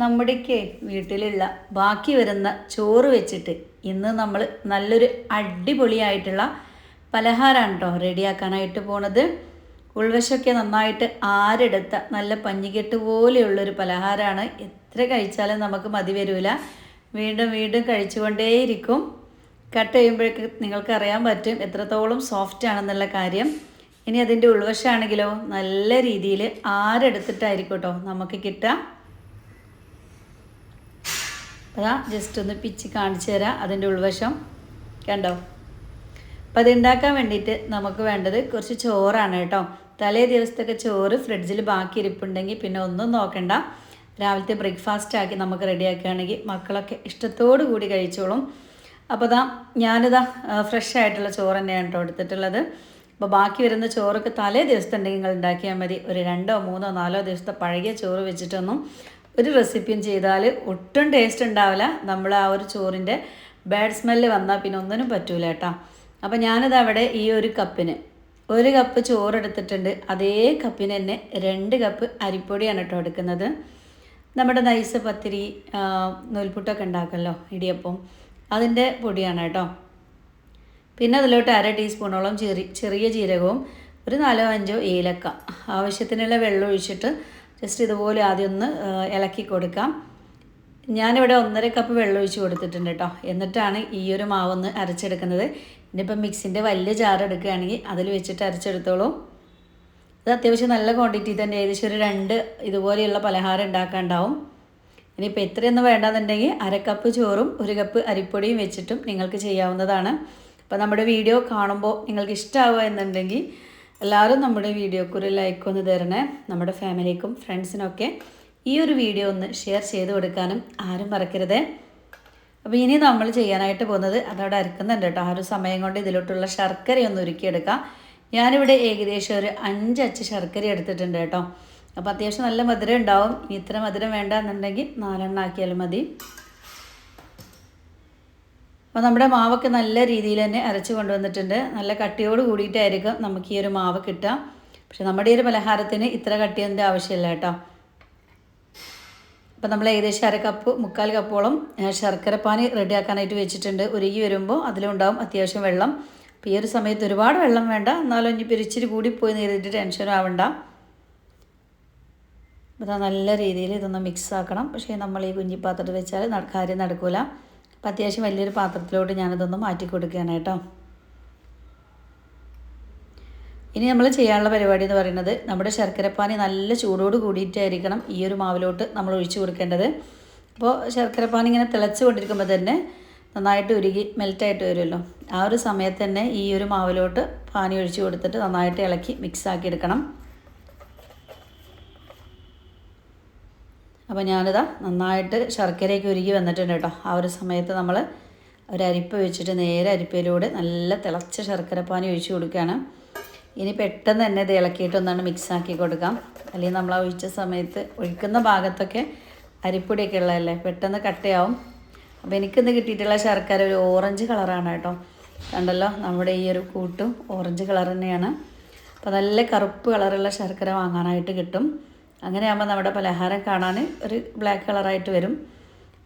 നമ്മുടെയൊക്കെ വീട്ടിലുള്ള ബാക്കി വരുന്ന ചോറ് വെച്ചിട്ട് ഇന്ന് നമ്മൾ നല്ലൊരു അടിപൊളിയായിട്ടുള്ള പലഹാരമാണ് കേട്ടോ റെഡിയാക്കാനായിട്ട് പോണത്. ഉൾവശമൊക്കെ നന്നായിട്ട് ആരെടുത്ത നല്ല പഞ്ഞിക്കെട്ട് പോലെയുള്ളൊരു പലഹാരമാണ്. എത്ര കഴിച്ചാലും നമുക്ക് മതി വരില്ല വീണ്ടും വീണ്ടും കഴിച്ചുകൊണ്ടേയിരിക്കും. കട്ട് ചെയ്യുമ്പോഴേക്ക് നിങ്ങൾക്കറിയാൻ പറ്റും എത്രത്തോളം സോഫ്റ്റ് ആണെന്നുള്ള കാര്യം. ഇനി അതിന്റെ ഉൾവശമാണെങ്കിലോ നല്ല രീതിയിൽ ആരെടുത്തിട്ടായിരിക്കും കേട്ടോ നമുക്ക് കിട്ടുക. അതാ ജസ്റ്റ് ഒന്ന് പിച്ച് കാണിച്ചു തരാം അതിന്റെ ഉൾവശം. കണ്ടോ? അപ്പം അത് ഉണ്ടാക്കാൻ വേണ്ടിയിട്ട് നമുക്ക് വേണ്ടത് കുറച്ച് ചോറാണ് കേട്ടോ. തലേ ദിവസത്തൊക്കെ ചോറ് ഫ്രിഡ്ജിൽ ബാക്കി ഇരിപ്പുണ്ടെങ്കിൽ പിന്നെ ഒന്നും നോക്കണ്ട. രാവിലത്തെ ബ്രേക്ക്ഫാസ്റ്റ് ആക്കി നമുക്ക് റെഡിയാക്കുകയാണെങ്കിൽ മക്കളൊക്കെ ഇഷ്ടത്തോടു കൂടി കഴിച്ചോളും. അപ്പോൾ ഇതാ ഞാനിതാ ഫ്രഷ് ആയിട്ടുള്ള ചോറ് തന്നെയാണ് കേട്ടോ എടുത്തിട്ടുള്ളത്. അപ്പോൾ ബാക്കി വരുന്ന ചോറൊക്കെ തലേ ദിവസത്തെ ഉണ്ടെങ്കിൽ നിങ്ങൾ ഉണ്ടാക്കിയാൽ മതി. ഒരു രണ്ടോ മൂന്നോ നാലോ ദിവസത്തെ പഴകിയ ചോറ് വെച്ചിട്ടൊന്നും ഒരു റെസിപ്പിയും ചെയ്താൽ ഒട്ടും ടേസ്റ്റ് ഉണ്ടാവില്ല. നമ്മൾ ആ ഒരു ചോറിന്റെ ബാഡ് സ്മെല്ല് വന്നാൽ പിന്നെ ഒന്നിനും പറ്റൂല കേട്ടോ. അപ്പോൾ ഞാനിത് അവിടെ ഈ ഒരു കപ്പിന് ഒരു കപ്പ് ചോറ് എടുത്തിട്ടുണ്ട് അതേ കപ്പിന് തന്നെ രണ്ട് കപ്പ് അരിപ്പൊടിയാണ് കേട്ടോ എടുക്കുന്നത്. നമ്മുടെ നൈസ് പത്തിരി നൂൽപുട്ടൊക്കെ ഉണ്ടാക്കുമല്ലോ ഇടിയപ്പം അതിന്റെ പൊടിയാണ് കേട്ടോ. പിന്നെ അതിലോട്ട് അര ടീസ്പൂണോളം ചെറിയ ചെറിയ ജീരകവും ഒരു നാലോ അഞ്ചോ ഏലക്ക. ആവശ്യത്തിനുള്ള വെള്ളം ഒഴിച്ചിട്ട് ജസ്റ്റ് ഇതുപോലെ ആദ്യം ഒന്ന് ഇളക്കി കൊടുക്കാം. ഞാനിവിടെ ഒന്നര കപ്പ് വെള്ളം ഒഴിച്ച് കൊടുത്തിട്ടുണ്ട് കേട്ടോ എന്നിട്ടാണ് ഈ ഒരു മാവൊന്ന് അരച്ചെടുക്കുന്നത്. ഇനിയിപ്പം മിക്സിന്റെ വലിയ ജാർ എടുക്കുകയാണെങ്കിൽ അതിൽ വെച്ചിട്ട് അരച്ചെടുത്തോളൂ. ഇത് അത്യാവശ്യം നല്ല ക്വാണ്ടിറ്റി തന്നെ ഏകദേശം ഒരു രണ്ട് ഇതുപോലെയുള്ള പലഹാരം ഉണ്ടാക്കാനുണ്ടാവും. ഇനിയിപ്പോൾ എത്രയൊന്നും വേണ്ടാന്നുണ്ടെങ്കിൽ അര കപ്പ് ചോറും ഒരു കപ്പ് അരിപ്പൊടിയും വെച്ചിട്ടും നിങ്ങൾക്ക് ചെയ്യാവുന്നതാണ്. അപ്പോൾ നമ്മുടെ വീഡിയോ കാണുമ്പോൾ നിങ്ങൾക്ക് ഇഷ്ടമാവുക എന്നുണ്ടെങ്കിൽ എല്ലാവരും നമ്മുടെ വീഡിയോക്ക് ഒരു ലൈക്ക് ഒന്ന് തരണേ. നമ്മുടെ ഫാമിലിക്കും ഫ്രണ്ട്സിനൊക്കെ ഈ ഒരു വീഡിയോ ഒന്ന് ഷെയർ ചെയ്ത് കൊടുക്കാനും ആരും മറക്കരുതേ. അപ്പോൾ ഇനി നമ്മൾ ചെയ്യാനായിട്ട് പോകുന്നത് അതവിടെ അരക്കുന്നുണ്ട് കേട്ടോ. ആ ഒരു സമയം കൊണ്ട് ഇതിലോട്ടുള്ള ശർക്കര ഒന്ന് ഉരുക്കിയെടുക്കാം. ഞാനിവിടെ ഏകദേശം ഒരു അഞ്ച് അച്ച് ശർക്കര എടുത്തിട്ടുണ്ട് കേട്ടോ. അപ്പോൾ അത്യാവശ്യം നല്ല മധുരം ഉണ്ടാവും. ഇത്ര മധുരം വേണ്ട എന്നുണ്ടെങ്കിൽ നാലെണ്ണം ആക്കിയാലും മതി. അപ്പോൾ നമ്മുടെ മാവൊക്കെ നല്ല രീതിയിൽ തന്നെ അരച്ച് കൊണ്ടുവന്നിട്ടുണ്ട്. നല്ല കട്ടിയോട് കൂടിയിട്ടായിരിക്കും നമുക്ക് ഈ ഒരു മാവ് കിട്ടുക. പക്ഷെ നമ്മുടെ ഈ ഒരു പലഹാരത്തിന് ഇത്ര കട്ടിയതിന്റെ ആവശ്യമില്ല കേട്ടോ. അപ്പോൾ നമ്മൾ ഏകദേശം അര കപ്പ് മുക്കാൽ കപ്പോളം ശർക്കരപ്പാനി റെഡിയാക്കാനായിട്ട് വെച്ചിട്ടുണ്ട്. ഉരുകി വരുമ്പോൾ അതിലുണ്ടാവും അത്യാവശ്യം വെള്ളം. അപ്പോൾ ഈ ഒരു സമയത്ത് ഒരുപാട് വെള്ളം വേണ്ട. എന്നാലും ഇനി കൂടി കൂടിപ്പോയി നേരിട്ട് ടെൻഷനും ആവണ്ട. അപ്പോൾ നല്ല രീതിയിൽ ഇതൊന്ന് മിക്സ് ആക്കണം. പക്ഷേ നമ്മൾ ഈ കുഞ്ഞിപ്പാത്രത്തിൽ വെച്ചാൽ കാര്യം നടക്കില്ല അപ്പോൾ അത്യാവശ്യം വലിയൊരു പാത്രത്തിലോട്ട് ഞാനിതൊന്ന് മാറ്റി കൊടുക്കുകയാണ് കേട്ടോ. ഇനി നമ്മൾ ചെയ്യാനുള്ള പരിപാടി എന്ന് പറയുന്നത് നമ്മുടെ ശർക്കരപ്പാനി നല്ല ചൂടോട് കൂടിയിട്ടായിരിക്കണം ഈ ഒരു മാവിലോട്ട് നമ്മൾ ഒഴിച്ചു കൊടുക്കേണ്ടത്. അപ്പോൾ ശർക്കരപ്പാനി ഇങ്ങനെ തിളച്ച് കൊണ്ടിരിക്കുമ്പോൾ തന്നെ നന്നായിട്ട് ഉരുകി മെൽറ്റായിട്ട് വരുമല്ലോ. ആ ഒരു സമയത്ത് തന്നെ ഈ ഒരു മാവിലോട്ട് പാനി ഒഴിച്ചു കൊടുത്തിട്ട് നന്നായിട്ട് ഇളക്കി മിക്സ് ആക്കി എടുക്കണം. അപ്പോൾ ഞാനിതാ നന്നായിട്ട് ശർക്കരയൊക്കെ ഉരുകി വന്നിട്ടുണ്ട് കേട്ടോ. ആ ഒരു സമയത്ത് നമ്മൾ ഒരു അരിപ്പ വെച്ചിട്ട് നേരെ അരിപ്പയിലൂടെ നല്ല തിളച്ച ശർക്കരപ്പാനി ഒഴിച്ച് കൊടുക്കുകയാണ്. ഇനി പെട്ടെന്ന് തന്നെ ഇത് ഇളക്കിയിട്ടൊന്നാണ് മിക്സാക്കി കൊടുക്കാം. അല്ലെങ്കിൽ നമ്മൾ ഒഴിച്ച സമയത്ത് ഒഴിക്കുന്ന ഭാഗത്തൊക്കെ അരിപ്പൊടിയൊക്കെ ഉള്ളതല്ലേ? പെട്ടെന്ന് കട്ടയാവും. അപ്പോൾ എനിക്കിന്ന് കിട്ടിയിട്ടുള്ള ശർക്കര ഒരു ഓറഞ്ച് കളറാണ് കേട്ടോ. കണ്ടല്ലോ? നമ്മുടെ ഈ ഒരു കൂട്ടും ഓറഞ്ച് കളർ തന്നെയാണ്. അപ്പോൾ നല്ല കറുപ്പ് കളറുള്ള ശർക്കര വാങ്ങാനായിട്ട് കിട്ടും. അങ്ങനെയാകുമ്പോൾ നമ്മുടെ പലഹാരം കാണാൻ ഒരു ബ്ലാക്ക് കളറായിട്ട് വരും.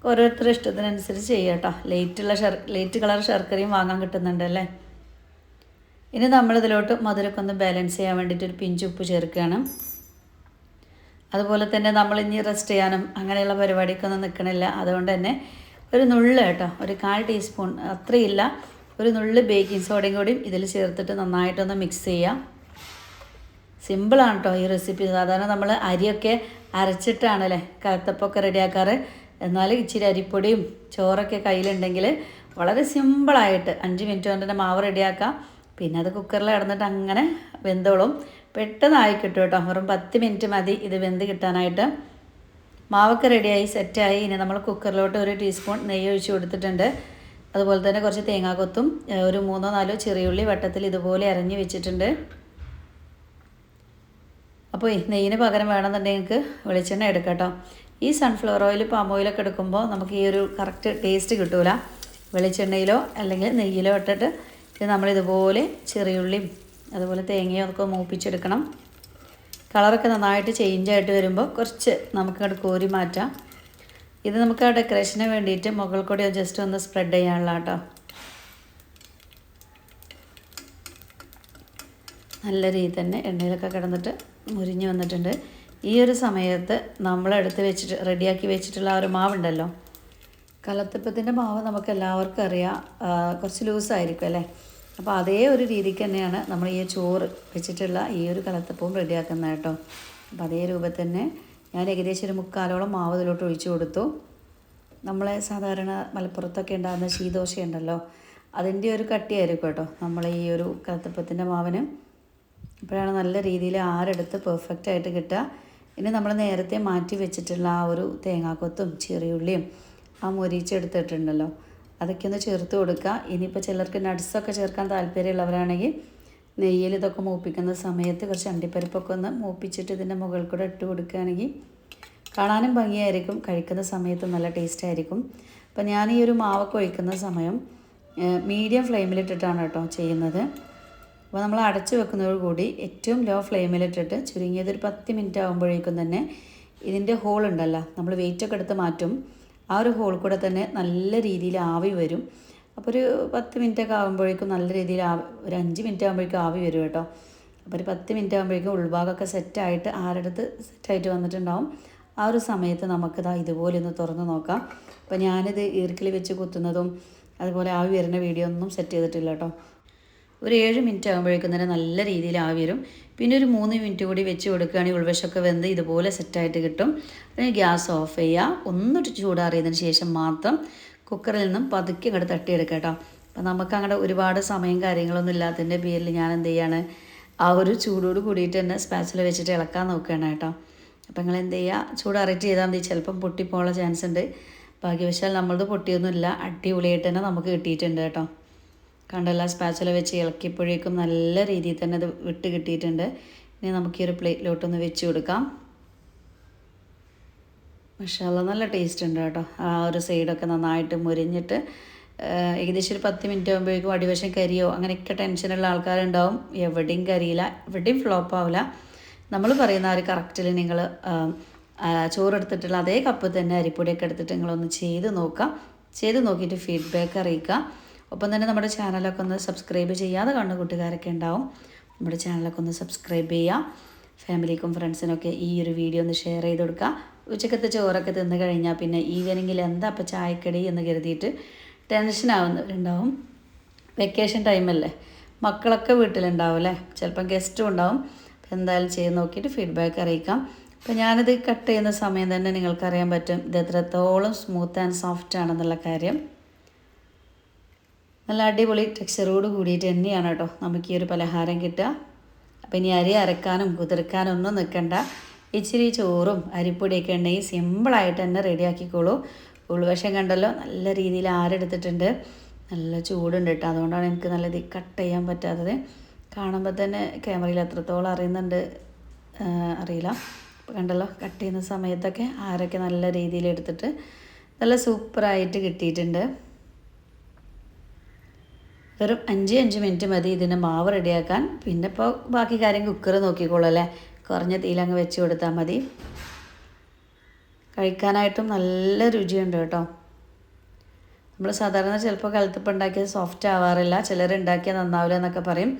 ഓരോരുത്തരുടെ ഇഷ്ടത്തിനനുസരിച്ച് ചെയ്യാം കേട്ടോ. ലേറ്റുള്ള ഷർ ലേറ്റ് കളർ ശർക്കരയും വാങ്ങാൻ കിട്ടുന്നുണ്ടല്ലേ ഇനി നമ്മളിതിലോട്ട് മധുരമൊക്കെ ഒന്ന് ബാലൻസ് ചെയ്യാൻ വേണ്ടിയിട്ട് ഒരു പിഞ്ച് ഉപ്പ് ചേർക്കുകയാണ്. അതുപോലെ തന്നെ നമ്മൾ ഇനി റെസ്റ്റ് ചെയ്യാനും അങ്ങനെയുള്ള പരിപാടിക്കൊന്നും നിൽക്കണില്ല അതുകൊണ്ട് തന്നെ ഒരു നുള്ള് കേട്ടോ ഒരു കാൽ ടീസ്പൂൺ അത്രയില്ല. ഒരു നുള്ള് ബേക്കിംഗ് സോഡയും കൂടിയും ഇതിൽ ചേർത്തിട്ട് നന്നായിട്ടൊന്ന് മിക്സ് ചെയ്യാം. സിമ്പിളാണ് കേട്ടോ ഈ റെസിപ്പി. സാധാരണ നമ്മൾ അരിയൊക്കെ അരച്ചിട്ടാണല്ലേ കത്തപ്പൊക്കെ റെഡിയാക്കാറ്. എന്നാൽ ഇച്ചിരി അരിപ്പൊടിയും ചോറൊക്കെ കയ്യിലുണ്ടെങ്കിൽ വളരെ സിമ്പിളായിട്ട് അഞ്ച് മിനിറ്റ് കൊണ്ട് തന്നെ മാവ് റെഡിയാക്കാം. പിന്നെ അത് കുക്കറിൽ കിടന്നിട്ട് അങ്ങനെ വെന്തോളും. പെട്ടെന്ന് ആയി കിട്ടും കേട്ടോ വെറും പത്ത് മിനിറ്റ് മതി ഇത് വെന്ത് കിട്ടാനായിട്ട്. മാവൊക്കെ റെഡിയായി സെറ്റായി. ഇനി നമ്മൾ കുക്കറിലോട്ട് ഒരു ടീസ്പൂൺ നെയ്യ് ഒഴിച്ച് കൊടുത്തിട്ടുണ്ട്. അതുപോലെ തന്നെ കുറച്ച് തേങ്ങാക്കൊത്തും ഒരു മൂന്നോ നാലോ ചെറിയുള്ളി വട്ടത്തിൽ ഇതുപോലെ അരഞ്ഞ് വെച്ചിട്ടുണ്ട്. അപ്പോൾ നെയ്യിന് പകരം വേണമെന്നുണ്ടെങ്കിൽ നിങ്ങൾക്ക് വെളിച്ചെണ്ണ എടുക്കാം കേട്ടോ ഈ സൺഫ്ലവർ ഓയിൽ പാം ഓയിലൊക്കെ എടുക്കുമ്പോൾ നമുക്ക് ഈ ഒരു കറക്റ്റ് ടേസ്റ്റ് കിട്ടൂല. വെളിച്ചെണ്ണയിലോ അല്ലെങ്കിൽ നെയ്യിലോ ഇട്ടിട്ട് ഇത് നമ്മളിതുപോലെ ചെറിയുള്ളിയും അതുപോലെ തേങ്ങയും ഒക്കെ മൂപ്പിച്ചെടുക്കണം. കളറൊക്കെ നന്നായിട്ട് ചേഞ്ച് ആയിട്ട് വരുമ്പോൾ കുറച്ച് നമുക്കങ്ങോട്ട് കോരി മാറ്റാം. ഇത് നമുക്ക് ആ ഡെക്കറേഷന് വേണ്ടിയിട്ട് മുകൾ കൂടി ജസ്റ്റ് ഒന്ന് സ്പ്രെഡ് ചെയ്യാനുള്ള കേട്ടോ. നല്ല രീതിയിൽ തന്നെ എണ്ണയിലൊക്കെ കിടന്നിട്ട് മുരിഞ്ഞ് വന്നിട്ടുണ്ട്. ഈ ഒരു സമയത്ത് നമ്മളെടുത്ത് വെച്ചിട്ട് റെഡിയാക്കി വെച്ചിട്ടുള്ള ആ ഒരു മാവുണ്ടല്ലോ. കലത്തപ്പത്തിന്റെ മാവ് നമുക്ക് എല്ലാവർക്കും അറിയാം കുറച്ച് ലൂസായിരിക്കും അല്ലേ? അപ്പോൾ അതേ ഒരു രീതിക്ക് തന്നെയാണ് നമ്മൾ ഈ ചോറ് വെച്ചിട്ടുള്ള ഈ ഒരു കലത്തപ്പവും റെഡിയാക്കുന്നത് കേട്ടോ. അപ്പോൾ അതേ രൂപത്തിൽ തന്നെ ഞാൻ ഏകദേശം ഒരു മുക്കാലോളം മാവ് ഇതിലോട്ട് ഒഴിച്ചു കൊടുത്തു. നമ്മളെ സാധാരണ മലപ്പുറത്തൊക്കെ ഉണ്ടാകുന്ന ശീതോശയുണ്ടല്ലോ അതിന്റെ ഒരു കട്ടിയായിരിക്കും കേട്ടോ നമ്മൾ ഈ ഒരു കലത്തപ്പത്തിന്റെ മാവിന്. അപ്പോഴാണ് നല്ല രീതിയിൽ ആരെടുത്ത് പെർഫെക്റ്റ് ആയിട്ട് കിട്ടുക. ഇനി നമ്മൾ നേരത്തെ മാറ്റി വെച്ചിട്ടുള്ള ആ ഒരു തേങ്ങാക്കൊത്തും ചെറിയുള്ളിയും ആ മുരിച്ചെടുത്തിട്ടുണ്ടല്ലോ അതൊക്കെ ഒന്ന് ചേർത്ത് കൊടുക്കുക. ഇനിയിപ്പോൾ ചിലർക്ക് നട്ട്സൊക്കെ ചേർക്കാൻ താല്പര്യമുള്ളവരാണെങ്കിൽ നെയ്യിൽ ഇതൊക്കെ മൂപ്പിക്കുന്ന സമയത്ത് കുറച്ച് അണ്ടിപ്പരിപ്പൊക്കെ ഒന്ന് മൂപ്പിച്ചിട്ട് ഇതിന്റെ മുകളിൽ കൂടെ ഇട്ട് കൊടുക്കുകയാണെങ്കിൽ കാണാനും ഭംഗിയായിരിക്കും. കഴിക്കുന്ന സമയത്ത് നല്ല ടേസ്റ്റ് ആയിരിക്കും. അപ്പോൾ ഞാൻ ഈ ഒരു മാവൊക്കെ ഒഴിക്കുന്ന സമയം മീഡിയം ഫ്ലെയിമിലിട്ടിട്ടാണ് കേട്ടോ ചെയ്യുന്നത്. അപ്പോൾ നമ്മൾ അടച്ചു വെക്കുന്നതോടുകൂടി ഏറ്റവും ലോ ഫ്ലെയിമിലിട്ടിട്ട് ചുരുങ്ങിയത് ഒരു പത്ത് മിനിറ്റ് ആകുമ്പോഴേക്കും തന്നെ ഇതിന്റെ ഹോൾ ഉണ്ടല്ലോ നമ്മൾ വെയിറ്റൊക്കെ എടുത്ത് മാറ്റും. ആ ഒരു ഹോൾ കൂടെ തന്നെ നല്ല രീതിയിൽ ആവി വരും. അപ്പോൾ ഒരു പത്ത് മിനിറ്റ് ഒക്കെ ആകുമ്പോഴേക്കും നല്ല രീതിയിൽ ആവി ഒരു അഞ്ച് മിനിറ്റ് ആകുമ്പോഴേക്കും ആവി വരും കേട്ടോ. അപ്പോൾ ഒരു പത്ത് മിനിറ്റ് ആകുമ്പോഴേക്കും ഉൾഭാഗമൊക്കെ സെറ്റായിട്ട് ആരടുത്ത് സെറ്റായിട്ട് വന്നിട്ടുണ്ടാവും. ആ ഒരു സമയത്ത് നമുക്കിതാ ഇതുപോലെ ഒന്ന് തുറന്ന് നോക്കാം. അപ്പോൾ ഞാനിത് ഈർക്കിൽ വെച്ച് കുത്തുന്നതും അതുപോലെ ആവി വരുന്ന വീഡിയോ ഒന്നും സെറ്റ് ചെയ്തിട്ടില്ല കേട്ടോ. ഒരു ഏഴ് മിനിറ്റ് ആകുമ്പോഴേക്കും തന്നെ നല്ല രീതിയിൽ ആവി വരും. പിന്നെ ഒരു മൂന്ന് മിനിറ്റ് കൂടി വെച്ച് കൊടുക്കുകയാണെങ്കിൽ ഉൾവശമൊക്കെ വെന്ത് ഇതുപോലെ സെറ്റായിട്ട് കിട്ടും. അതിന് ഗ്യാസ് ഓഫ് ചെയ്യുക. ഒന്നിട്ട് ചൂടാറിയതിന് ശേഷം മാത്രം കുക്കറിൽ നിന്നും പതുക്കെ അങ്ങോട്ട് തട്ടിയെടുക്കുക കേട്ടോ. അപ്പം നമുക്ക് അങ്ങോട്ട് ഒരുപാട് സമയം കാര്യങ്ങളൊന്നും ഇല്ലാത്തതിന്റെ പേരിൽ ഞാൻ എന്ത് ചെയ്യാണ് ആ ഒരു ചൂടോട് കൂടിയിട്ട് തന്നെ സ്പാച്ചിൽ വെച്ചിട്ട് ഇളക്കാൻ നോക്കുകയാണ് കേട്ടോ. അപ്പം നിങ്ങൾ എന്ത് ചെയ്യുക ചൂടാറിയിട്ട് ചെയ്താൽ മതി. ചിലപ്പം പൊട്ടിപ്പോകാനുള്ള ചാൻസ് ഉണ്ട്. ഭാഗ്യവശാൽ നമ്മളത് പൊട്ടിയൊന്നുമില്ല. അടിപൊളിയായിട്ട് തന്നെ നമുക്ക് കിട്ടിയിട്ടുണ്ട് കേട്ടോ. കണ്ടല്ല സ്പാച്ചല വെച്ച് ഇളക്കിയപ്പോഴേക്കും നല്ല രീതിയിൽ തന്നെ അത് വിട്ട് കിട്ടിയിട്ടുണ്ട്. ഇനി നമുക്ക് ഈ ഒരു പ്ലേറ്റിലോട്ടൊന്ന് വെച്ച് കൊടുക്കാം. മഷാല നല്ല ടേസ്റ്റ് ഉണ്ട് കേട്ടോ. ആ ഒരു സൈഡൊക്കെ നന്നായിട്ട് മുരിഞ്ഞിട്ട് ഏകദേശം ഒരു പത്ത് മിനിറ്റ് ആകുമ്പോഴേക്കും അടിവശം കരിയോ അങ്ങനെയൊക്കെ ടെൻഷനുള്ള ആൾക്കാരുണ്ടാവും. എവിടെയും കരിയില്ല എവിടെയും ഫ്ലോപ്പ് ആവില്ല. നമ്മൾ പറയുന്ന ആ ഒരു കറക്റ്റിൽ നിങ്ങൾ ചോറെടുത്തിട്ടുള്ള അതേ കപ്പ് തന്നെ അരിപ്പൊടിയൊക്കെ എടുത്തിട്ട് നിങ്ങളൊന്ന് ചെയ്ത് നോക്കാം. ചെയ്ത് നോക്കിയിട്ട് ഫീഡ്ബാക്ക് അറിയിക്കുക ഒപ്പം തന്നെ നമ്മുടെ ചാനലൊക്കെ ഒന്ന് സബ്സ്ക്രൈബ് ചെയ്യാതെ കാണുന്ന കൂട്ടുകാരൊക്കെ ഉണ്ടാവും. നമ്മുടെ ചാനലൊക്കെ ഒന്ന് സബ്സ്ക്രൈബ് ചെയ്യുക. ഫാമിലിക്കും ഫ്രണ്ട്സിനൊക്കെ ഈ ഒരു വീഡിയോ ഒന്ന് ഷെയർ ചെയ്ത് കൊടുക്കുക. ഉച്ചക്കത്തെ ചോറൊക്കെ തിന്ന് കഴിഞ്ഞാൽ പിന്നെ ഈവനിങ്ങിൽ എന്താ അപ്പം ചായക്കടി എന്ന് കരുതിയിട്ട് ടെൻഷൻ ആവുന്നവരുണ്ടാവും വെക്കേഷൻ ടൈമല്ലേ മക്കളൊക്കെ വീട്ടിലുണ്ടാവും അല്ലേ? ചിലപ്പം ഗസ്റ്റും ഉണ്ടാവും. അപ്പം എന്തായാലും ചെയ്ത് നോക്കിയിട്ട് ഫീഡ്ബാക്ക് അറിയിക്കാം. അപ്പം ഞാനിത് കട്ട് ചെയ്യുന്ന സമയം തന്നെ നിങ്ങൾക്കറിയാൻ പറ്റും. ഇത് എത്രത്തോളം സ്മൂത്ത് ആൻഡ് സോഫ്റ്റ് ആണെന്നുള്ള കാര്യം. നല്ല അടിപൊളി ടെക്സ്ചറോട് കൂടിയിട്ട് തന്നെയാണ് കേട്ടോ. നമുക്ക് ഈ ഒരു പലഹാരം കിട്ടുക. അപ്പം ഇനി അരി അരക്കാനും കുതിർക്കാനും ഒന്നും നിൽക്കണ്ട. ഇച്ചിരി ചോറും അരിപ്പൊടിയൊക്കെ ഉണ്ടെങ്കിൽ സിമ്പിളായിട്ട് തന്നെ റെഡിയാക്കിക്കോളൂ ഉൾവശം കണ്ടല്ലോ നല്ല രീതിയിൽ ആരെടുത്തിട്ടുണ്ട്. നല്ല ചൂടുണ്ട് കേട്ടോ. അതുകൊണ്ടാണ് എനിക്ക് നല്ല ഇത് കട്ട് ചെയ്യാൻ പറ്റാത്തത്. കാണുമ്പോൾ തന്നെ ക്യാമറയിൽ എത്രത്തോളം അറിയുന്നുണ്ട് അറിയില്ല. കണ്ടല്ലോ കട്ട് ചെയ്യുന്ന സമയത്തൊക്കെ ആരൊക്കെ നല്ല രീതിയിൽ എടുത്തിട്ട് നല്ല സൂപ്പറായിട്ട് കിട്ടിയിട്ടുണ്ട്. വെറും അഞ്ച് അഞ്ച് മിനിറ്റ് മതി ഇതിന് മാവ് റെഡിയാക്കാൻ. പിന്നെ ഇപ്പോൾ ബാക്കി കാര്യം കുക്കർ നോക്കിക്കോളൂ അല്ലേ? കുറഞ്ഞ തീയിലങ്ങ് വെച്ച് കൊടുത്താൽ മതി. കഴിക്കാനായിട്ടും നല്ല രുചിയുണ്ട് കേട്ടോ. നമ്മൾ സാധാരണ ചിലപ്പോൾ കലത്തിപ്പം ഉണ്ടാക്കിയത് സോഫ്റ്റ് ആവാറില്ല. ചിലർ ഉണ്ടാക്കിയാൽ നന്നാവില്ല എന്നൊക്കെ പറയും.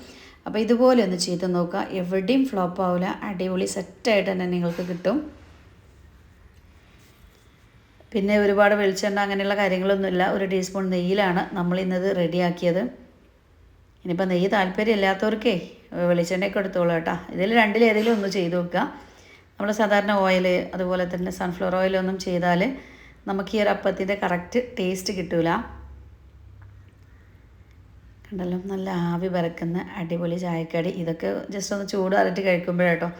അപ്പോൾ ഇതുപോലെ ഒന്ന് ചെയ്ത് നോക്കുക. എവിടെയും ഫ്ലോപ്പ് ആവില്ല അടിപൊളി സെറ്റായിട്ട് തന്നെ നിങ്ങൾക്ക് കിട്ടും. പിന്നെ ഒരുപാട് വെളിച്ചെണ്ണ അങ്ങനെയുള്ള കാര്യങ്ങളൊന്നുമില്ല. ഒരു ടീസ്പൂൺ നെയ്യിലാണ് നമ്മൾ ഇന്നത് റെഡിയാക്കിയത് ഇനിയിപ്പോൾ നെയ്യ് താല്പര്യമില്ലാത്തവർക്കേ വെളിച്ചെണ്ണയൊക്കെ എടുത്തോളൂ കേട്ടോ. ഇതിൽ രണ്ടിലേതെങ്കിലും ഒന്ന് ചെയ്ത് വെക്കുക. നമ്മൾ സാധാരണ ഓയിൽ അതുപോലെ തന്നെ സൺഫ്ലവർ ഓയിലൊന്നും ചെയ്താൽ നമുക്ക് ഈ ഒരു അപ്പത്തിന്റെ കറക്റ്റ് ടേസ്റ്റ് കിട്ടൂല. കണ്ടല്ലോ നല്ല ആവി പറക്കുന്ന അടിപൊളി ചായക്കടി. ഇതൊക്കെ ജസ്റ്റ് ഒന്ന് ചൂട് അറിയിട്ട് കഴിക്കുമ്പോഴേട്ടോ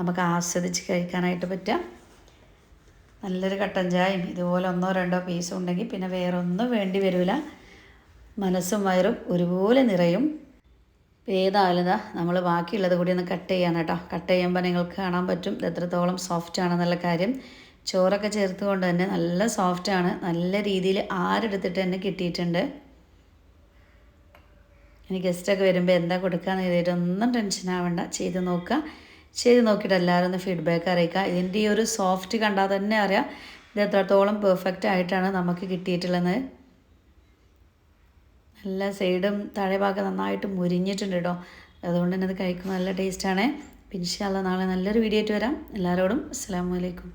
നമുക്ക് ആസ്വദിച്ച് കഴിക്കാനായിട്ട് പറ്റുക. നല്ലൊരു കട്ടൻ ചായയും ഇതുപോലെ ഒന്നോ രണ്ടോ പീസും ഉണ്ടെങ്കിൽ പിന്നെ വേറൊന്നും വേണ്ടി വരില്ല മനസ്സും വയറും ഒരുപോലെ നിറയും. ഏതായാലും നമ്മൾ ബാക്കിയുള്ളത് കൂടി ഒന്ന് കട്ട് ചെയ്യാണ് കേട്ടോ കട്ട് ചെയ്യുമ്പോൾ നിങ്ങൾക്ക് കാണാൻ പറ്റും എത്രത്തോളം സോഫ്റ്റ് ആണെന്നുള്ള കാര്യം. ചോറൊക്കെ ചേർത്തുകൊണ്ട് തന്നെ നല്ല സോഫ്റ്റാണ് നല്ല രീതിയിൽ ആരെടുത്തിട്ട് തന്നെ കിട്ടിയിട്ടുണ്ട്. ഇനി ഗസ്റ്റൊക്കെ വരുമ്പോൾ എന്താ കൊടുക്കാന്ന് കരുതിയിട്ട് ഒന്നും ടെൻഷൻ ആവണ്ട. ചെയ്ത് നോക്കുക ചെയ്ത് നോക്കിയിട്ട് എല്ലാവരും ഒന്ന് ഫീഡ്ബാക്ക് അറിയിക്കുക ഇതിന്റെ ഈ ഒരു സോഫ്റ്റ് കണ്ടാൽ തന്നെ അറിയാം ഇത് എത്രത്തോളം പെർഫെക്റ്റ് ആയിട്ടാണ് നമുക്ക് കിട്ടിയിട്ടുള്ളത്. നല്ല സൈഡും താഴെ ഭാഗം നന്നായിട്ട് മുരിഞ്ഞിട്ടുണ്ട് കേട്ടോ അതുകൊണ്ട് തന്നെ അത് കഴിക്കുമ്പോൾ നല്ല ടേസ്റ്റാണ് പിന്നെ നാളെ നല്ലൊരു വീഡിയോ ആയിട്ട് വരാം. എല്ലാവരോടും അസ്സാം വലൈക്കും